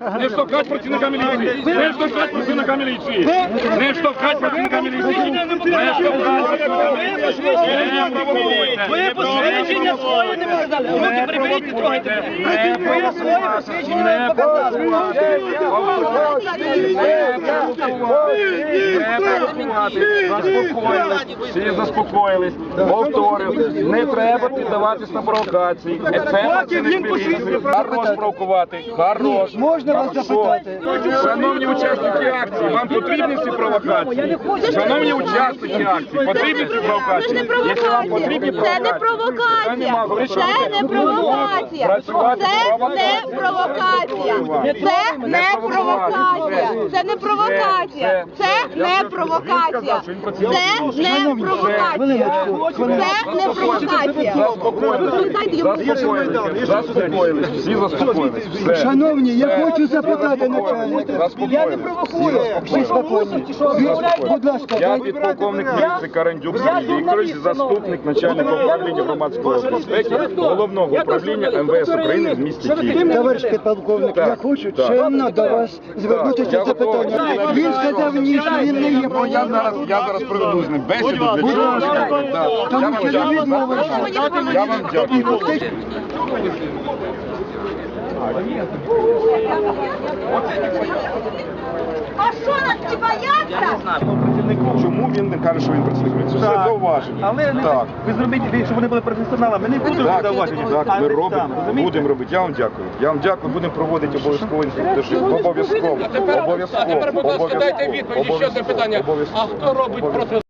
Не штовхать працівника міліції! Не штовхать працівника міліції! Не штовхать працівника міліції! Не штовхать працівника міліції! Не провокуйте! Ви посвідчення своє не показали. Руки приберіть, не трогайте. Ви своє посвідчення не показали. Заспокоїлись, всі заспокоїлись, повторив, не треба піддаватись на провокації. Хорош провокувати, хорош. Можна вас запитати? Шановні учасники акції, вам потрібні ці провокації? Шановні учасники акції, потрібні ці провокації? Якщо вам потрібні Це не провокації, провокація. Це не провокація. Це не провокація. Це не провокація. Це не провокація. Це не провокація. Це не провокація. Це не провокація. Заспокоїлись, заспокоїлись, всі заспокоїлись. Все. Шановні, я хочу запитати начальника. Я не провокую. Ви спокійні. Ви, Будь ласка, Я дайте- підполковник міліції Карандюк Сергій Вікторович, заступник начальника управління громадської безпеки головного управління МВС України в місті Києві. Товариш підполковник, я хочу чемно до вас звернутися Я з Він сказав ні, що він не є Ну, я зараз, я зараз проведу з ним бесіду. Будь ласка. Я вам дякую. Я вам дякую. А що нас не бояться? Чому він не каже, що він працівник міліції? Це Так. зауваження. Але не- так. ви зробіть, щоб вони були професіоналами. Не будуть Так, зауваження. так, ми ви робимо, там, розумієте? будемо робити. Я вам дякую. Я вам дякую, будемо проводити обов'язково інструктажі. Обов'язково, обов'язково, ласка, Дайте відповідь, ще одне питання. А хто робить проти